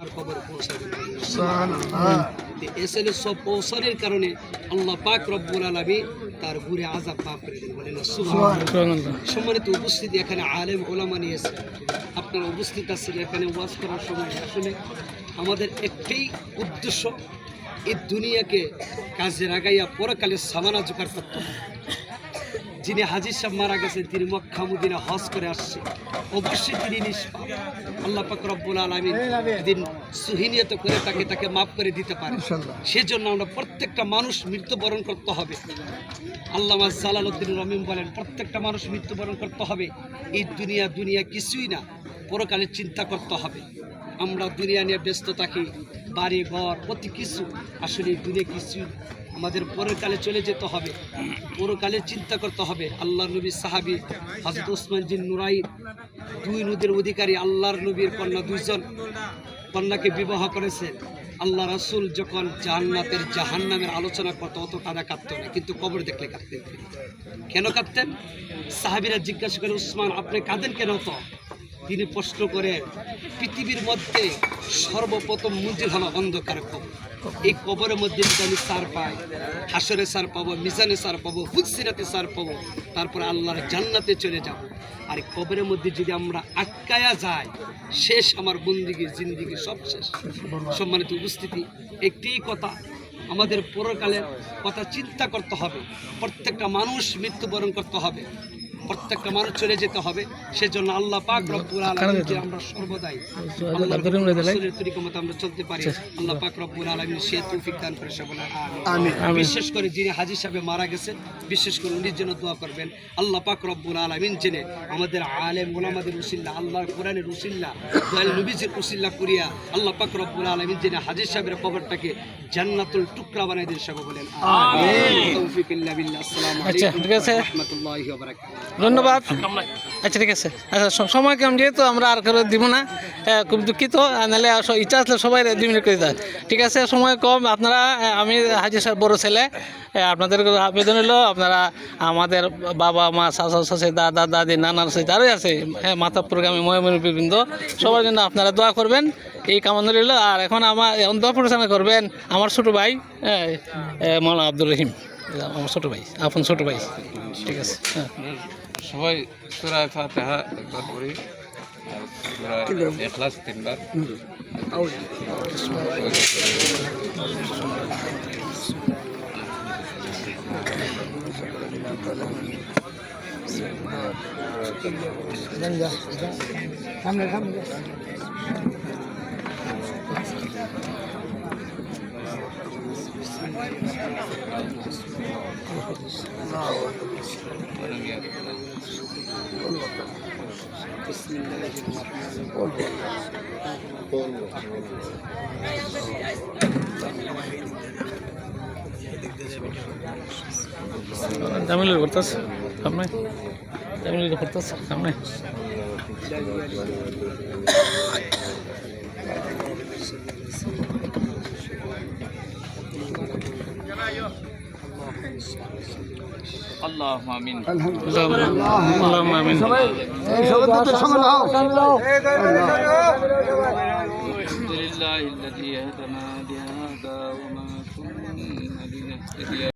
আর পৌঁছাবে। সুবহানাল্লাহ। সব পৌঁছানোর কারণে আল্লাহ পাক রব্বুল আলমী তার ঘুরে আজাব মাফ করে দেন বলেন সম্মানিত উপস্থিতি এখানে আলেম ওলামা নিয়েছে আপনারা উপস্থিত আছেন এখানে ওয়াজ করার সময়। আসলে আমাদের একটাই উদ্দেশ্য এই দুনিয়াকে কাজে লাগাইয়া পরকালে সামানা জোগাড় করতে হবে। যিনি হাজির সাহেব মারা গেছেন তিনি মক্কা মদিনা হজ করে আসছে। অবশ্যই তিনি নিষ্পাপ। আল্লাহ পাক রব্বুল আলমিন দিন সুহিনিয়ত করে তাকে তাকে মাফ করে দিতে পারে। ইনশাআল্লাহ। সেজন্য আমরা প্রত্যেকটা মানুষ মৃত্যুবরণ করতে হবে। আল্লামা জালালউদ্দিন রমিম বলেন প্রত্যেকটা মানুষ মৃত্যুবরণ করতে হবে। এই দুনিয়া দুনিয়া কিছুই না পরকালে চিন্তা করতে হবে। আমরা দুনিয়া নিয়ে ব্যস্ত থাকি বাড়ি ঘর প্রতি কিছু। আসলে দুনিয়া কিছুই না। আমাদের পরকালে চলে যেতে হবে। পরকালে চিন্তা করতে হবে আল্লাহ নবী সাহাবি হজরত ওসমান জিন নুরাই দুই নদীর অধিকারী, আল্লাহর নবীর কন্যা দুইজন কন্যাকে বিবাহ করেছেন আল্লাহ রাসুল যখন জাহান্নাতের জাহান্নামের আলোচনা করতো, অত কাদা কাঁদতো না, কিন্তু কবর দেখলে কাঁদতেন কেন কাঁদতেন সাহাবিরা জিজ্ঞাসা করে উসমান আপনি কাঁদেন কেন তো? তিনি প্রশ্ন করে, পৃথিবীর মধ্যে সর্বপ্রথম মঞ্জিল হলো অন্ধকার কবর। এই কবরের মধ্যে যদি আমি সার পাই হাসরে সার পাবো মিজানে সার পাবো হুসিরাতে সার পাবো, তারপর আল্লাহর জান্নাতে চলে যাব। আর কবরের মধ্যে যদি আমরা আটকায়া যাই, শেষ আমার বন্দিগি জিন্দিগি সব শেষ। সম্মানিত উপস্থিতি, একটি কথা আমাদের পরকালের কথা চিন্তা করতে হবে। প্রত্যেকটা মানুষ মৃত্যুবরণ করতে হবে। প্রত্যেকটা মানুষ চলে যেতে হবে। সেজন্য আল্লাহ পাক রব্বুল আলামিনকে আমরা সর্বদাই আমরা চলতে পারি। আল্লাহ পাক রব্বুল আলামিন সে তৌফিক দান করে সে আমিন। আমিন। বিশেষ করে যিনি হাজি সাহেব মারা গেছেন বিশেষ করে উনির জন্য দোয়া করবেন। আল্লাহ পাক রব্বুল আলামিন জেনে আমাদের আলেম ওলামাদের উসিল্লা আল্লাহর কোরআনের উসিল্লা দয়াল নবীজির উসিল্লা করিয়া আল্লাহ পাক রব্বুল আলামিন জেনে হাজির সাহেবের কবরটাকে জান্নাতুল টুকরা বানাই দিন সব বলেন আমিন। তৌফিক ইল্লা বিল্লাহ। আসসালামু আচ্ছা, আলাইকুম ওয়া রাহমাতুল্লাহি ওয়া বারাকাতুহু। ধন্যবাদ। আচ্ছা ঠিক আছে। আচ্ছা সময় কম যেহেতু আমরা আর করে দিব না খুব দুঃখিত। নাহলে ইচ্ছা আসলে সবাই দুই মিনিট করে দেয়। ঠিক আছে সময় কম। আপনারা আমি হাজির সাহেব বড় ছেলে। আপনাদের আবেদন হলো? আপনারা আমাদের বাবা মা শাশা শাশি দাদা দাদি নানার সাথে যারাই আছে হ্যাঁ মাতা প্রোগ্রামে ময়মনবৃন্দ সবার জন্য আপনারা দোয়া করবেন। এই কামনা রইল। আর এখন আমার এখন দোয়া পরিচালনা করবেন আমার ছোটো ভাই হ্যাঁ মৌলানা আব্দুর রহিম। আমার ছোটো ভাই আপন ছোটো ভাই। ঠিক আছে হ্যাঁ। সবাই সুরায় ফাতেহা একবার পড়ি আর সুরায় এখলাস তিনবার তামিলের করতেছে সামনে তামিলের করতেছে সামনে আল্লাহ আমিন আল্লাহুম্মা اللهم آمين. اللهم آمين. الحمد لله الذي هدنا لهذا وما كنا لنهتدي